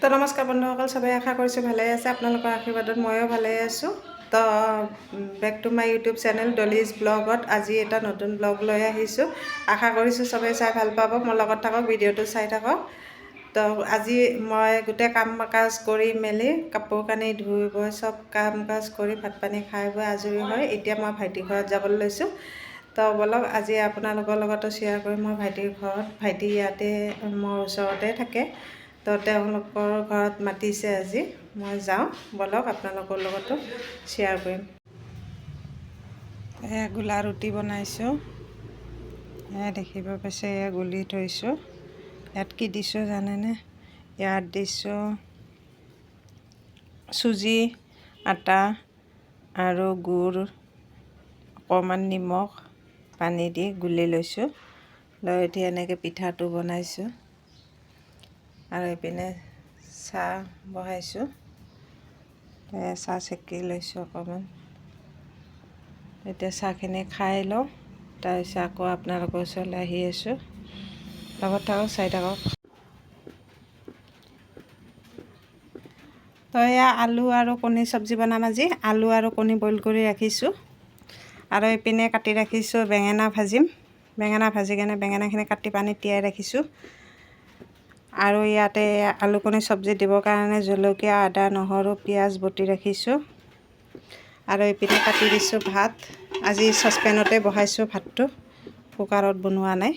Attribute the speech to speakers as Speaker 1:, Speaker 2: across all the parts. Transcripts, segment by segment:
Speaker 1: তো নমস্কাৰ বন্ধুসকল চবেই আশা কৰিছোঁ ভালে আছে। আপোনালোকৰ আশীৰ্বাদত ময়ো ভালে আছোঁ। তো back to my YouTube channel Dolly's ব্লগত আজি এটা নতুন ব্লগ লৈ আহিছোঁ। আশা কৰিছোঁ চবেই চাই ভাল পাব। মোৰ লগত থাকক ভিডিঅ'টো চাই থাকক। তো আজি মই গোটেই কাম কাজ কৰি মেলি কাপোৰ কানি ধুই বৈ চব কাম কাজ কৰি ভাত পানী খাই বৈ আজৰি হৈ এতিয়া মই ভাইটিৰ ঘৰত যাবলৈ লৈছোঁ। তো ব'লক আজি আপোনালোকৰ লগতো শ্বেয়াৰ কৰিম। মই ভাইটিৰ ঘৰত ভাইটি ইয়াতে মোৰ ওচৰতে থাকে। তো তেওঁলোকৰ ঘৰত মাতিছে আজি। মই যাওঁ, ব'লক আপোনালোকৰ লগতো শ্বেয়াৰ কৰিম। এয়া গোলা ৰুটি বনাইছোঁ। এয়া দেখিব পাইছে, এয়া গুলি থৈছোঁ ইয়াত কি দিছোঁ জানেনে? ইয়াত দিছোঁ চুজি, আটা আৰু গুড় অকণমান নিমখ, পানী দি গুলি লৈছোঁ। লৈ এতিয়া এনেকৈ পিঠাটো বনাইছোঁ। আৰু এইপিনে চাহ বহাইছোঁ। চাহ চেকি লৈছোঁ অকণমান। এতিয়া চাহখিনি খাই লওঁ। তাৰপিছত আকৌ আপোনালোকৰ ওচৰলৈ আহি আছোঁ। লগত থাকক, চাই থাকক। তো এয়া আলু আৰু কণী চব্জি বনাম আজি। আলু আৰু কণী বইল কৰি ৰাখিছোঁ। আৰু এইপিনে কাটি ৰাখিছোঁ বেঙেনা ভাজিম। বেঙেনা ভাজি কেনে বেঙেনাখিনি কাটি পানীত তিয়াই ৰাখিছোঁ। আৰু ইয়াতে আলু কণী চব্জি দিবৰ কাৰণে জলকীয়া, আদা, নহৰু, পিঁয়াজ বটি ৰাখিছোঁ। আৰু এইপিনে কাটি দিছোঁ ভাত। আজি চচপেনতে বহাইছোঁ ভাতটো। কুকাৰত বনোৱা নাই।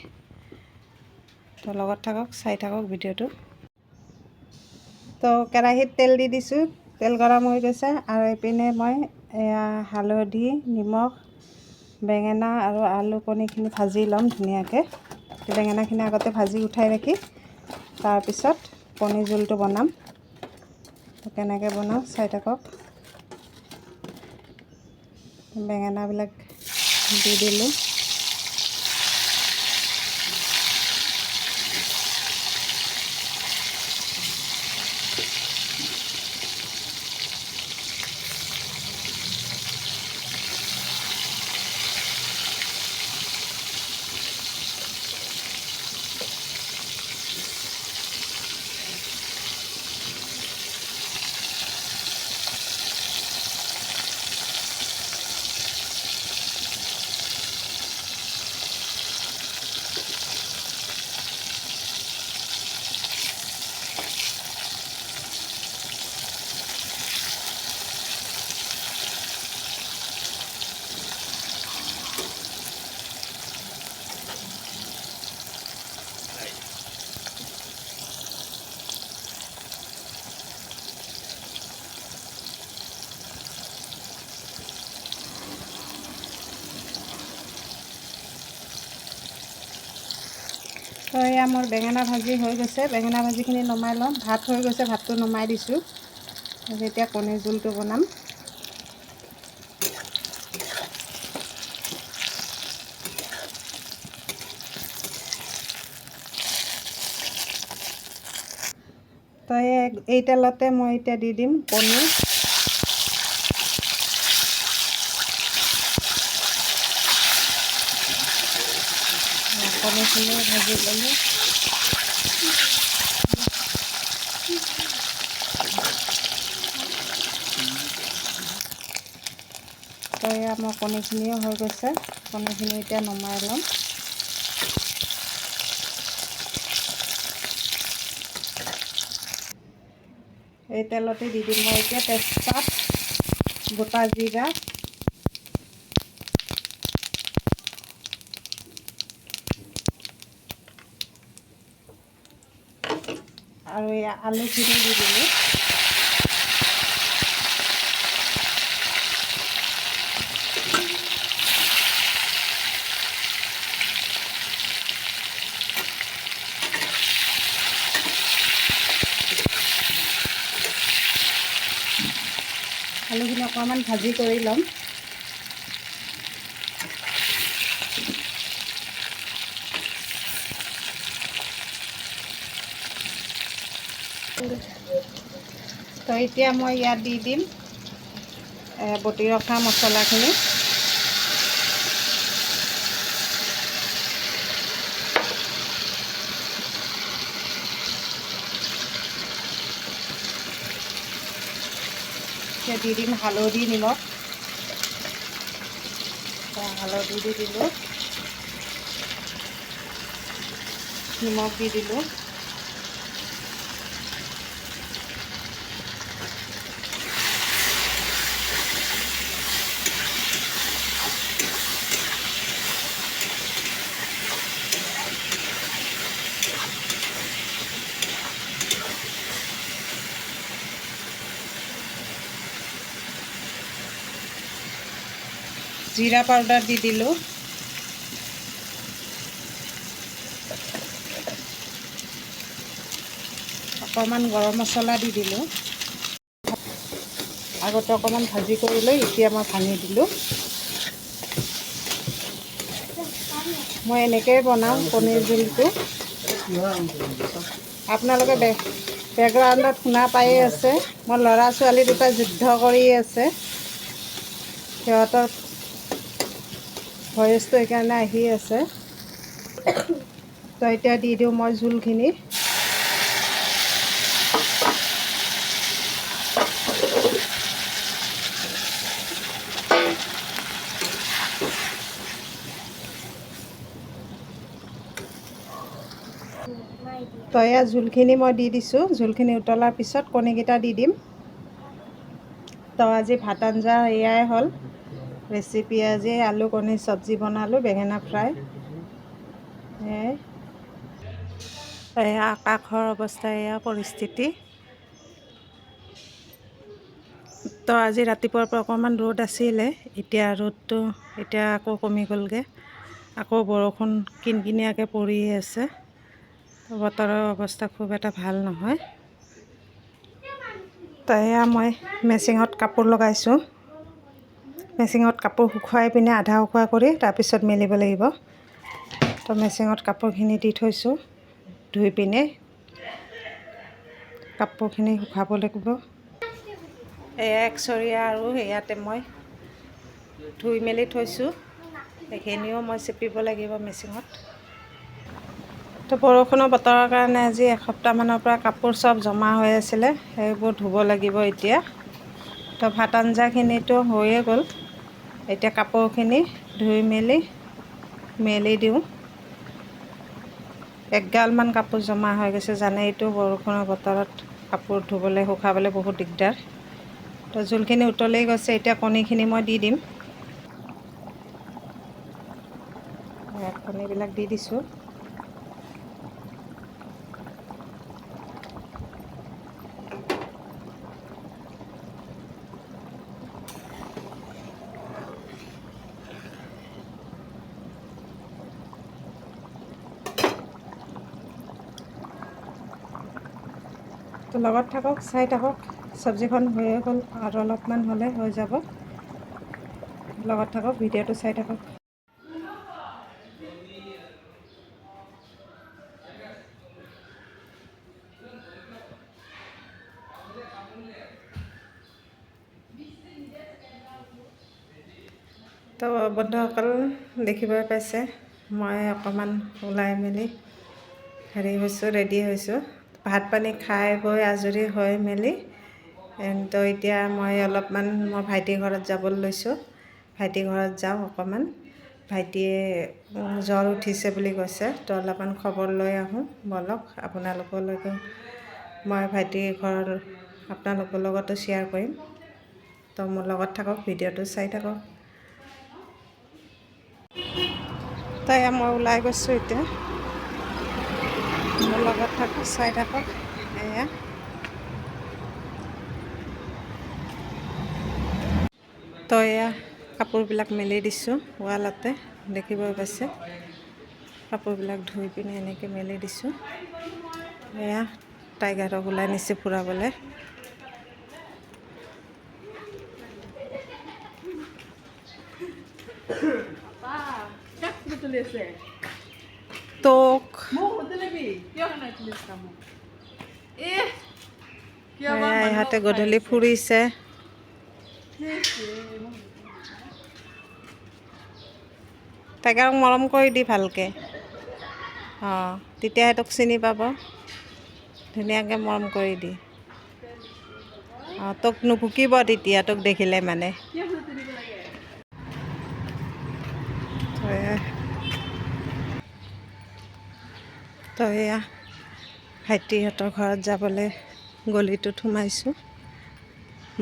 Speaker 1: তো লগত থাকক, চাই থাকক ভিডিঅ'টো। তো কেৰাহীত তেল দি দিছোঁ। তেল গৰম হৈ গৈছে। আৰু এইপিনে মই এয়া হালধি, নিমখ, বেঙেনা আৰু আলু কণীখিনি ভাজি ল'ম ধুনীয়াকৈ। বেঙেনাখিনি আগতে ভাজি উঠাই ৰাখি তাৰপিছত কণী জোলটো বনাম। কেনেকৈ বনাওঁ চাই থাকক। বেঙেনাবিলাক দি দিলোঁ। এয়া মোৰ বেঙেনা ভাজি হৈ গৈছে। বেঙেনা ভাজিখিনি নমাই ল'ম ভাত হৈ গৈছে ভাতটো নমাই দিছোঁ। এতিয়া কণীৰ জোলটো বনাম। তো এই তেলতে মই এতিয়া দি দিম কণী তো এয়া মোৰ কণীখিনিও হৈ গৈছে। কণীখিনি এতিয়া নমাই ল'ম। এই তেলতে দি দিম। মই এতিয়া তেজপাত, গোটা জিৰা এই আলুখিনি দি দিলোঁ আলুখিনি অকণমান ভাজি কৰি ল'ম তো এতিয়া মই ইয়াত দি দিম বটি ৰখা মছলাখিনি। দি দিম হালধি নিমখ। হালধি দি দিলোঁ। নিমখ দি দিলোঁ। জিৰা পাউডাৰ দি দিলোঁ। অকণমান গৰম মছলা দি দিলোঁ। আগতে অকণমান ভাজি কৰি লৈ এতিয়া মই ভাঙি দিলোঁ। মই এনেকৈয়ে বনাওঁ পনীৰ জোলটো। আপোনালোকে বে বেকগ্ৰাউণ্ডত শুনা পায়ে আছে। মই ল'ৰা ছোৱালী দুটা যুদ্ধ কৰি আছে। সিহঁতৰ ভইচটো সেইকাৰণে আহি আছে। তো এতিয়া দি দিওঁ মই জোলখিনি। তো এয়া জোলখিনি মই দি দিছোঁ। জোলখিনি উতলাৰ পিছত কণীকেইটা দি দিম। তো আজি ভাত আঞ্জা এয়াই হ'ল। ৰেচিপি আজি আলু কণী চব্জি বনালোঁ, বেঙেনা ফ্ৰাই। এয়া আকাশৰ অৱস্থা, এয়া পৰিস্থিতি। তো আজি ৰাতিপুৱাৰ পৰা অকণমান ৰ'দ আছিলে, এতিয়া ৰ'দটো এতিয়া আকৌ কমি গ'লগৈ। আকৌ বৰষুণ কিনকিনীয়াকৈ পৰি আছে। বতৰৰ অৱস্থা খুব এটা ভালো নহয়। তো এয়া মই মেচিঙত কাপোৰ লগাইছোঁ। মেচিঙত কাপোৰ শুকুৱাই পিনে আধা শুকুওৱা কৰি তাৰপিছত মেলিব লাগিব। তো মেচিঙত কাপোৰখিনি দি থৈছোঁ ধুই পিনে কাপোৰখিনি শুকাব লাগিব। এয়া একচৰীয়া আৰু ইয়াতে মই ধুই মেলি থৈছোঁ। সেইখিনিও মই চেপিব লাগিব মেচিঙত। তো বৰষুণৰ বতৰৰ কাৰণে আজি এসপ্তাহমানৰ পৰা কাপোৰ চব জমা হৈ আছিলে সেইবোৰ ধুব লাগিব এতিয়া। তো ভাত আঞ্জাখিনিতো হৈয়ে গ'ল। এতিয়া কাপোৰখিনি ধুই মেলি মেলি দিওঁ। একগালমান কাপোৰ জমা হৈ গৈছে জানেইতো বৰষুণৰ বতৰত কাপোৰ ধুবলৈ, শুকাবলৈ বহুত দিগদাৰ। তো জোলখিনি উতলি গৈছে, এতিয়া কণীখিনি মই দি দিম। কণীবিলাক দি দিছোঁ। লগত থাকক চাই থাকক চব্জিখন হৈয়ে গ'ল আৰু অলপমান হ'লে হৈ যাব। লগত থাকক ভিডিঅ'টো চাই থাকক। তো বন্ধুসকল দেখিবলৈ পাইছে মই অকণমান ওলাই মেলি হেৰি হৈছোঁ ৰেডি হৈছোঁ। ভাত পানী খাই বৈ আজৰি হৈ মেলি তো এতিয়া মই অলপমান মই ভাইটিৰ ঘৰত যাবলৈ লৈছোঁ। ভাইটিৰ ঘৰত যাওঁ অকণমান। ভাইটিয়ে জ্বৰ উঠিছে বুলি কৈছে। তো অলপমান খবৰ লৈ আহোঁ ব'লক আপোনালোকলৈকে মই ভাইটিৰ ঘৰ আপোনালোকৰ লগতো শ্বেয়াৰ কৰিম। তো মোৰ লগত থাকক ভিডিঅ'টো চাই থাকক। তো এয়া মই ওলাই গৈছোঁ এতিয়া। থাকক চাই থাকক এয়া তো এয়া কাপোৰবিলাক মেলি দিছোঁ, ৱালতে, দেখিব পাইছে। কাপোৰবিলাক ধুই পিনে এনেকৈ মেলি দিছোঁ। এয়া টাইগাৰক ওলাই নিছে ফুৰাবলৈ। তোক ইহঁতে গধূলি ফুৰিছে টাইগাৰক মৰম কৰি দি ভালকৈ। অঁ তেতিয়াহে তোক চিনি পাব। ধুনীয়াকৈ মৰম কৰি দি। অঁ তোক নুপুকিব তেতিয়া তোক দেখিলে মানে তো এয়া- তো এয়া, ভাইটিহঁতৰ ঘৰত যাবলৈ গলিটোত সোমাইছোঁ।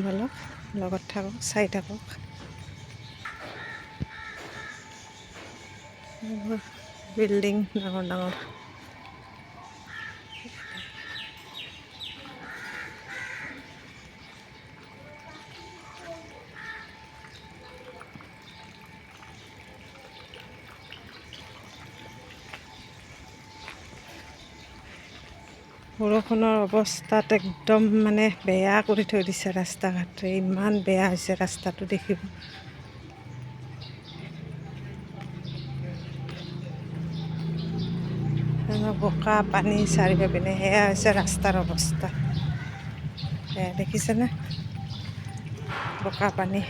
Speaker 1: বলক লগত থাকক, চাই থাকক। বিল্ডিং ডাঙৰ ডাঙৰ বৰষুণৰ অৱস্থাত একদম মানে বেয়া কৰি থৈ দিছে ৰাস্তা ঘাট ইমান বেয়া হৈছে ৰাস্তাটো দেখিব। বোকা পানী চাৰিওপিনে সেয়া হৈছে ৰাস্তাৰ অৱস্থা। দেখিছেনে? বোকা পানী।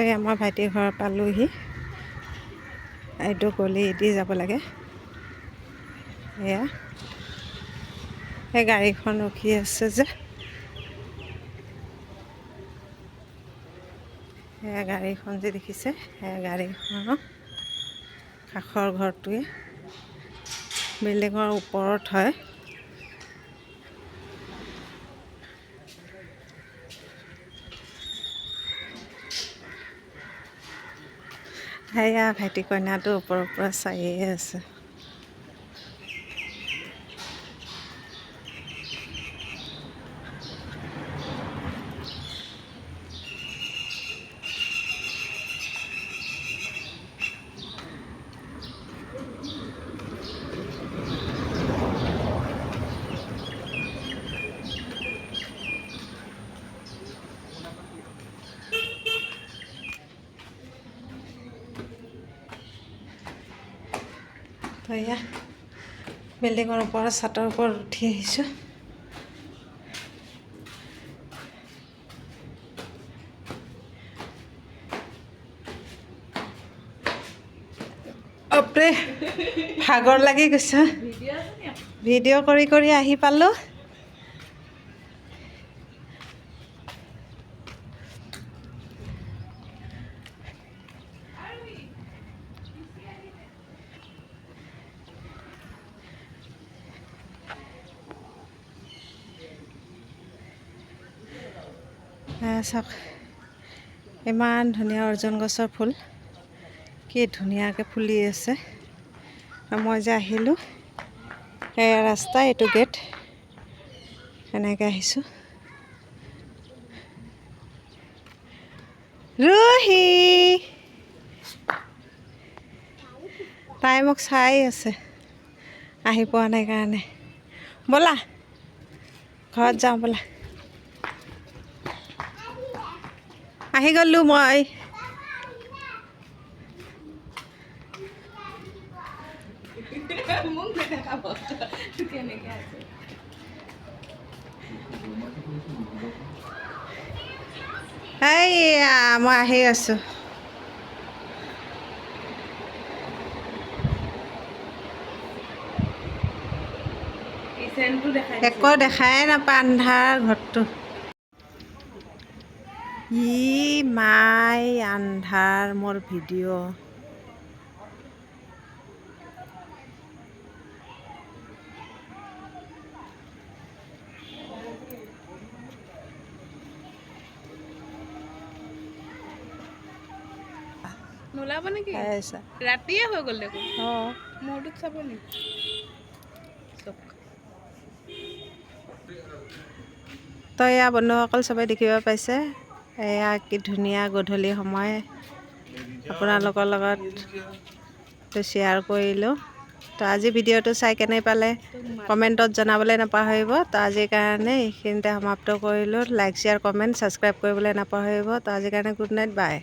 Speaker 1: তই আমাৰ ভাইটিৰ ঘৰ পালোহি। এইটো গলি দি যাব লাগে। এয়া। সেই গাড়ীখন ৰখি আছে যে। সেয়া গাড়ীখন যে দেখিছে সেয়া গাড়ীখনৰ কাষৰ ঘৰটোৱে। বিল্ডিঙৰ ওপৰত হয়। সেয়া ভাইটি কইনাটো ওপৰৰ পৰা চায়ে আছে। তো এয়া বিল্ডিঙৰ ওপৰত ছাতৰ ওপৰত উঠি আহিছোঁ। বাপৰে ভাগৰ লাগি গৈছে। ভিডিঅ' কৰি কৰি আহি পালোঁ। চাওক। ইমান ধুনীয়া অৰ্জুন গছৰ ফুল। কি ধুনীয়াকৈ ফুলি আছে। মই যে আহিলোঁ এয়া ৰাস্তা এইটো গেট। এনেকৈ আহিছোঁ। ৰুহি! তাই মোক চাই আছে। আহি পোৱা নাই কাৰণে। ব'লা ঘৰত যাওঁ ব'লা। আহি গ'লোঁ মই। এইয়া মই আহি আছোঁ। একো দেখাই নাপায় আন্ধাৰ ঘৰটো ই মাই আন্ধাৰ মোৰ ভিডিঅ'
Speaker 2: নোলাব নেকি? ৰাতিয়ে হৈ গ'ল দেখোন। মোৰটোত চাব নেকি? চক।
Speaker 1: তো এয়া বন্ধুসকল চবেই দেখিব পাইছে? এয়া কি ধুনীয়া গধূলি সময়। আপোনালোকৰ লগত শ্বেয়াৰ কৰিলোঁ। তো আজি ভিডিঅ'টো চাই কেনে পালে কমেণ্টত জনাবলৈ নাপাহৰিব। তো আজিৰ কাৰণে এইখিনিতে সমাপ্ত কৰিলোঁ। লাইক শ্বেয়াৰ কমেণ্ট ছাবস্ক্ৰাইব কৰিবলৈ নাপাহৰিব। তো আজিৰ কাৰণে গুড নাইট বাই